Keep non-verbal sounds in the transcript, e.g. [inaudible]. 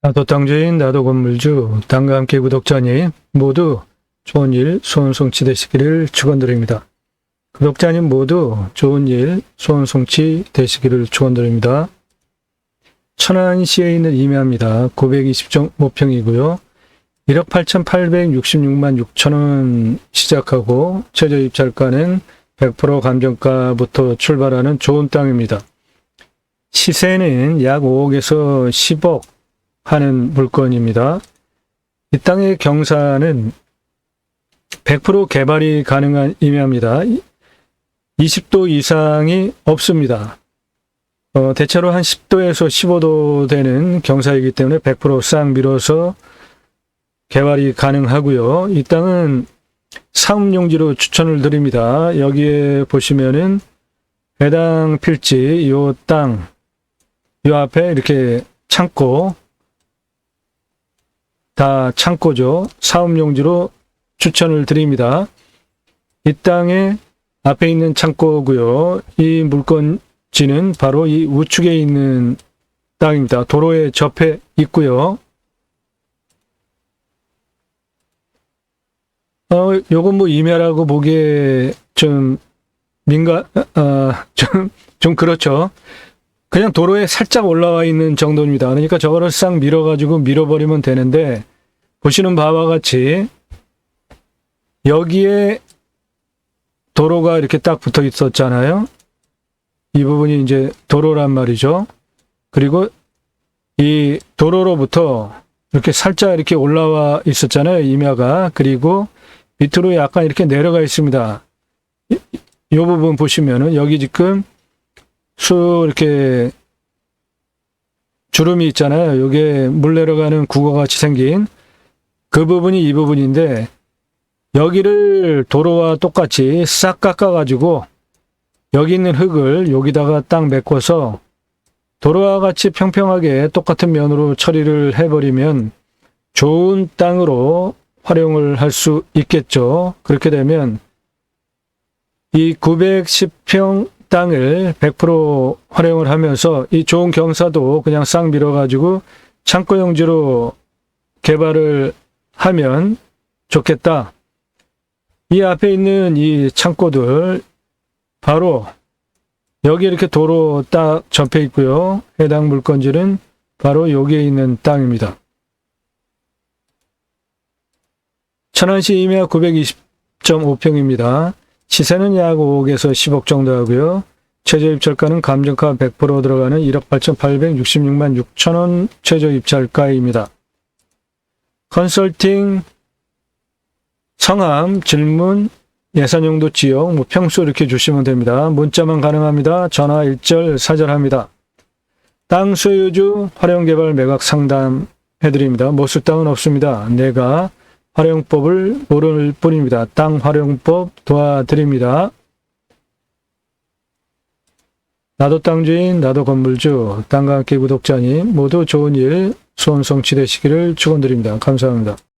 나도 땅주인, 나도 건물주, 땅과 함께 구독자님 모두 좋은 일, 소원 성취 되시기를 축원드립니다. 구독자님 모두 좋은 일, 소원 성취 되시기를 축원드립니다. 천안시에 있는 임야입니다. 920.5평이고요. 1억 8,866만 6천원 시작하고 최저 입찰가는 100% 감정가부터 출발하는 좋은 땅입니다. 시세는 약 5억에서 10억 하는 물건입니다. 이 땅의 경사는 100% 개발이 가능한 임야입니다. 20도 이상이 없습니다. 어, 대체로 한 10도에서 15도 되는 경사이기 때문에 100%싹 밀어서 개발이 가능하고요. 이 땅은 사업용지로 추천을 드립니다. 여기에 보시면은 해당 필지 요 땅, 요 앞에 이렇게 창고 다 창고죠. 사업용지로 추천을 드립니다. 이 땅에 앞에 있는 창고고요. 이 물건지는 바로 이 우측에 있는 땅입니다. 도로에 접해 있고요. 어, 요건 뭐 임야라고 보기에 좀 민가, 어, [laughs] 좀, 좀 그렇죠. 그냥 도로에 살짝 올라와 있는 정도입니다. 그러니까 저거를 싹 밀어가지고 밀어버리면 되는데, 보시는 바와 같이, 여기에 도로가 이렇게 딱 붙어 있었잖아요. 이 부분이 이제 도로란 말이죠. 그리고 이 도로로부터 이렇게 살짝 이렇게 올라와 있었잖아요. 임야가. 그리고 밑으로 약간 이렇게 내려가 있습니다. 이, 이 부분 보시면은 여기 지금 수 이렇게 주름이 있잖아요. 요게 물 내려가는 국어 같이 생긴 그 부분이 이 부분인데 여기를 도로와 똑같이 싹 깎아 가지고 여기 있는 흙을 여기다가 딱 메꿔서 도로와 같이 평평하게 똑같은 면으로 처리를 해버리면 좋은 땅으로 활용을 할 수 있겠죠. 그렇게 되면 이 910평 땅을 100% 활용을 하면서 이 좋은 경사도 그냥 싹 밀어가지고 창고용지로 개발을 하면 좋겠다. 이 앞에 있는 이 창고들 바로 여기 이렇게 도로 딱 접해 있고요. 해당 물건지는 바로 여기에 있는 땅입니다. 천안시 임야 920.5평입니다. 시세는 약 5억에서 10억 정도 하고요. 최저 입찰가는 감정가 100% 들어가는 1억 8,866만 6천원 최저 입찰가입니다. 컨설팅, 성함, 질문, 예산 용도 지역, 뭐 평수 이렇게 주시면 됩니다. 문자만 가능합니다. 전화 일절 사절합니다. 땅 소유주 활용 개발 매각 상담 해드립니다. 모수 땅은 없습니다. 내가 활용법을 모를 뿐입니다. 땅 활용법 도와드립니다. 나도 땅 주인, 나도 건물주, 땅과 함께 구독자님 모두 좋은 일, 소원 성취되시기를 축원드립니다. 감사합니다.